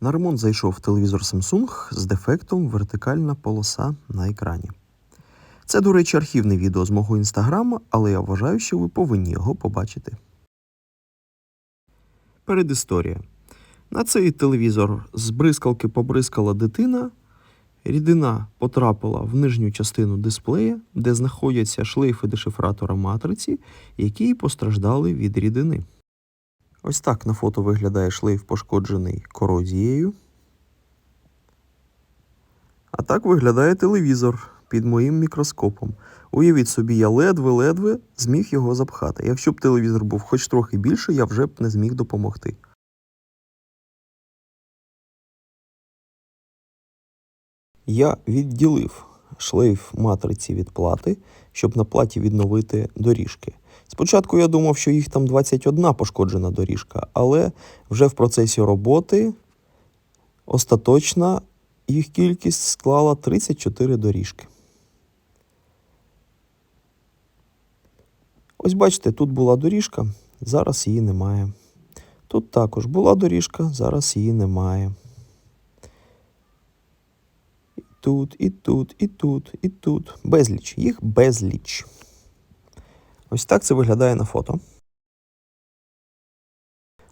На ремонт зайшов телевізор Samsung з дефектом вертикальна полоса на екрані. Це, до речі, архівне відео з мого інстаграма, але я вважаю, що ви повинні його побачити. Передісторія. На цей телевізор з бризкалки побризкала дитина. Рідина потрапила в нижню частину дисплея, де знаходяться шлейфи дешифратора матриці, які постраждали від рідини. Ось так на фото виглядає шлейф пошкоджений корозією. А так виглядає телевізор під моїм мікроскопом. Уявіть собі, я ледве-ледве зміг його запхати. Якщо б телевізор був хоч трохи більше, я вже б не зміг допомогти. Я відділив шлейф матриці від плати, щоб на платі відновити доріжки. Спочатку я думав, що їх там 21 пошкоджена доріжка, але вже в процесі роботи остаточна їх кількість склала 34 доріжки. Ось бачите, тут була доріжка, зараз її немає. Тут також була доріжка, зараз її немає. І тут, і тут, і тут, і тут. Безліч. Їх безліч. Ось так це виглядає на фото.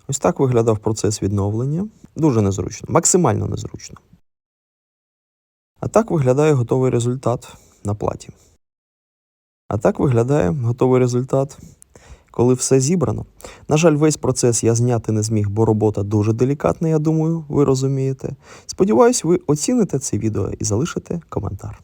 Ось так виглядав процес відновлення. Дуже незручно, максимально незручно. А так виглядає готовий результат на платі. А так виглядає готовий результат, коли все зібрано. На жаль, весь процес я зняти не зміг, бо робота дуже делікатна, я думаю, ви розумієте. Сподіваюсь, ви оціните це відео і залишите коментар.